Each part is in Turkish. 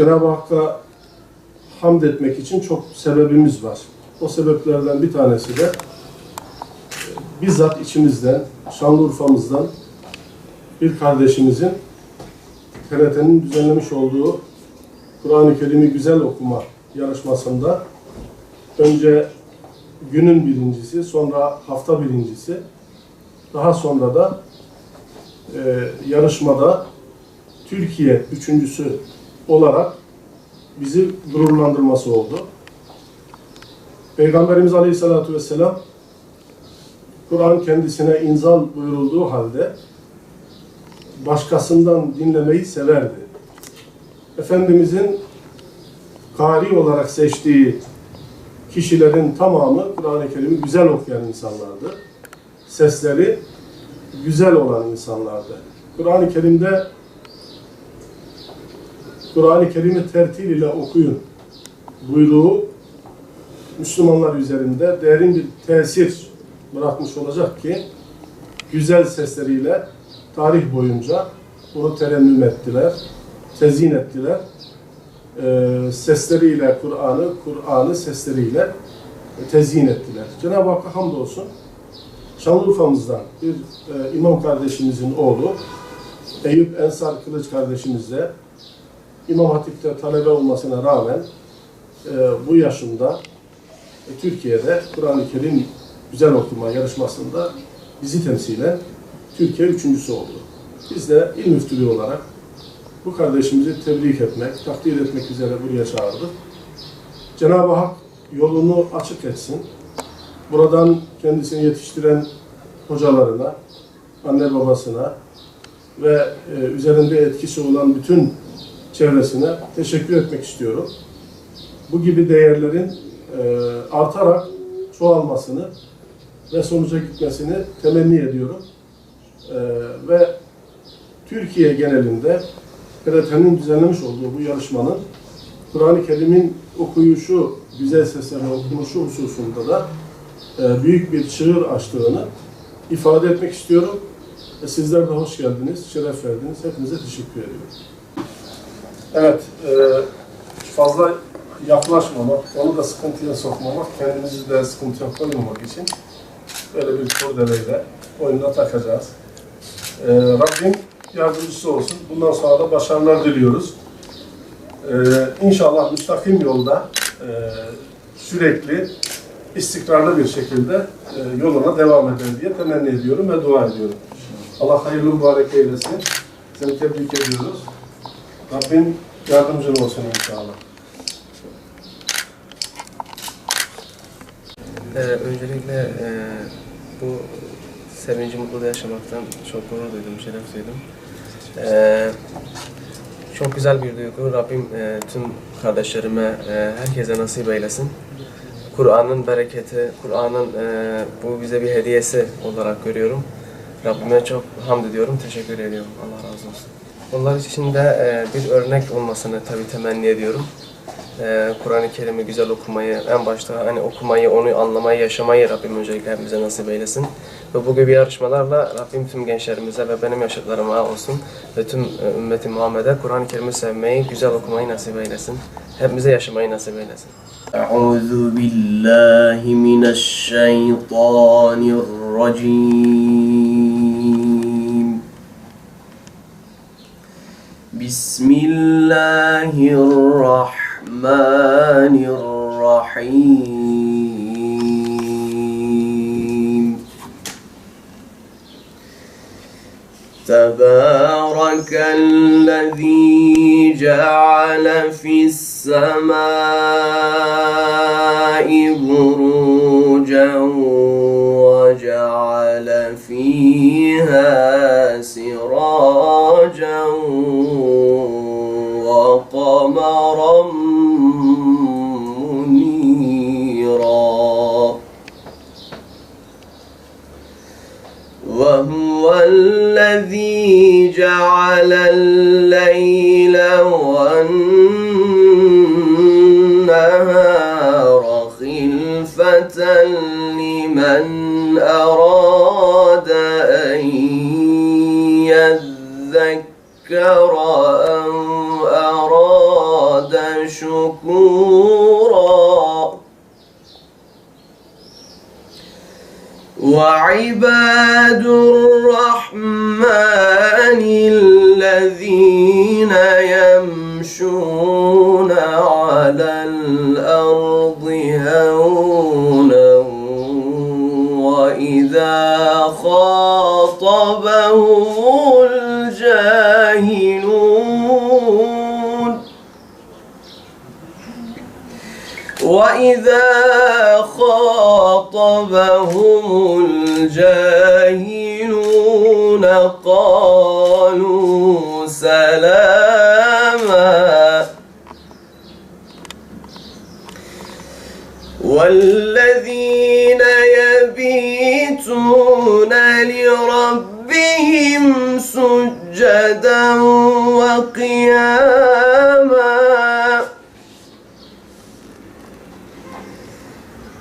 Cenab-ı Hakk'a hamd etmek için çok sebebimiz var. O sebeplerden bir tanesi de e, bizzat içimizden, Şanlıurfa'mızdan bir kardeşimizin TRT'nin düzenlemiş olduğu Kur'an-ı Kerim'i güzel okuma yarışmasında önce günün birincisi, sonra hafta birincisi, daha sonra da e, yarışmada Türkiye üçüncüsü olarak bizi gururlandırması oldu. Peygamberimiz Aleyhisselatü Vesselam Kur'an kendisine inzal buyurulduğu halde başkasından dinlemeyi severdi. Efendimizin kari olarak seçtiği kişilerin tamamı Kur'an-ı Kerim'i güzel okuyan insanlardı. Sesleri güzel olan insanlardı. Kur'an-ı Kerim'de Kur'an-ı Kerim'i tertil ile okuyun buyruğu Müslümanlar üzerinde derin bir tesir bırakmış olacak ki güzel sesleriyle tarih boyunca bunu terennüm ettiler, tezyin ettiler. Ee, sesleriyle Kur'an'ı, Kur'an'ı sesleriyle tezyin ettiler. Cenab-ı Hakk'a hamdolsun. Şanlıurfa'mızdan bir e, imam kardeşimizin oğlu Eyüp Ensar Kılıç kardeşimizle İmam Hatip'te talebe olmasına rağmen e, bu yaşında e, Türkiye'de Kur'an-ı Kerim güzel okuma yarışmasında bizi temsilen Türkiye üçüncüsü oldu. Biz de il müftülüğü olarak bu kardeşimizi tebrik etmek, takdir etmek üzere buraya çağırdık. Cenab-ı Hak yolunu açık etsin. Buradan kendisini yetiştiren hocalarına, anne babasına ve e, üzerinde etkisi olan bütün çevresine teşekkür etmek istiyorum. Bu gibi değerlerin e, artarak çoğalmasını ve sonuca gitmesini temenni ediyorum. E, ve Türkiye genelinde TRT'nin düzenlemiş olduğu bu yarışmanın Kur'an-ı Kerim'in okuyuşu, güzel seslerle okunuşu hususunda da e, büyük bir çığır açtığını ifade etmek istiyorum. E, sizler de hoş geldiniz, şeref verdiniz. Hepinize teşekkür ediyorum. Evet, e, fazla yaklaşmamak, onu da sıkıntıya sokmamak, kendimizi de sıkıntıya koymamak için böyle bir kurdeleyle oyununa takacağız. E, Rabbim yardımcısı olsun. Bundan sonra da başarılar diliyoruz. E, inşallah müstakim yolda e, sürekli istikrarlı bir şekilde e, yoluna devam eder diye temenni ediyorum ve dua ediyorum. Allah hayırlı mübarek eylesin. Seni tebrik ediyoruz. Rabbim yardımcın olsun inşallah. Ee, öncelikle e, bu sevinci mutluluğu yaşamaktan çok gurur duydum, şeref duydum. Ee, çok güzel bir duygu. Rabbim e, tüm kardeşlerime, e, herkese nasip eylesin. Kur'an'ın bereketi, Kur'an'ın e, bu bize bir hediyesi olarak görüyorum. Rabbime çok hamd ediyorum, teşekkür ediyorum. Allah razı olsun. Onlar için de e, bir örnek olmasını tabii temenni ediyorum. E, Kur'an-ı Kerim'i güzel okumayı, en başta hani okumayı, onu anlamayı, yaşamayı Rabbim öncelikle hepimize nasip eylesin. Ve bu gibi yarışmalarla Rabbim tüm gençlerimize ve benim yaşıtlarıma olsun ve tüm e, ümmeti Muhammed'e Kur'an-ı Kerim'i sevmeyi, güzel okumayı nasip eylesin. Hepimize yaşamayı nasip eylesin. Euzu billahi mineşşeytanirracim. بسم الله الرحمن الرحيم تبارك الذي جعل في السماء بروجا وجعل فيها سراجا وقمرا منيرا. وهو الذي جعل الليل والنهار خلفة لمن أراد أن يذكر شكورا. وعباد الرحمن الذين يمشون على الأرض هونا وإذا خاطبهم وإذا خاطبهم الجاهلون قالوا سلاما. والذين يبيتون لربهم سجدا وقياما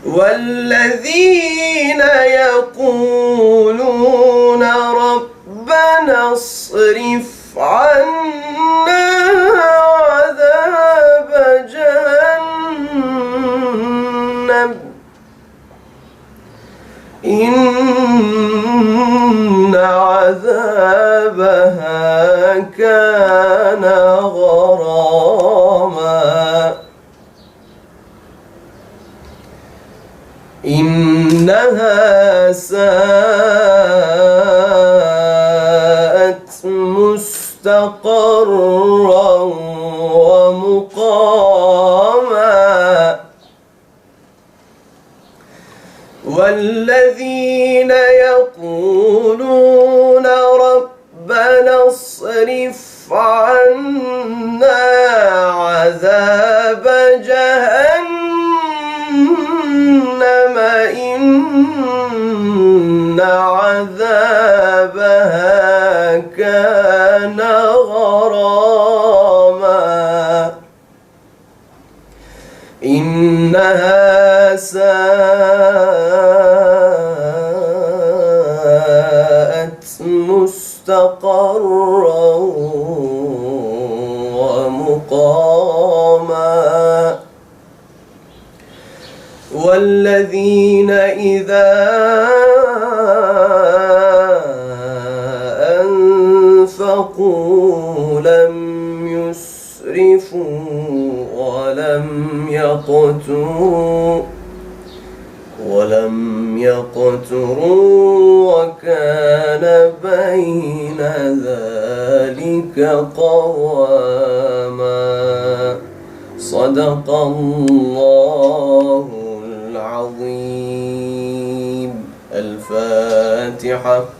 والذين يقولون ربنا اصرف عنا إنها ساءت مستقرا ومقاما. والذين يقولون ربنا اصرف عنا عذاب جهنم إن عذابها كان غراما. إنها ساءت مستقرا ومقاما. والذين إذا أنفقوا لم يسرفوا ولم يقتروا ولم يقتروا وكان بين ذلك قواما صدق الله عظيم. الفاتحة.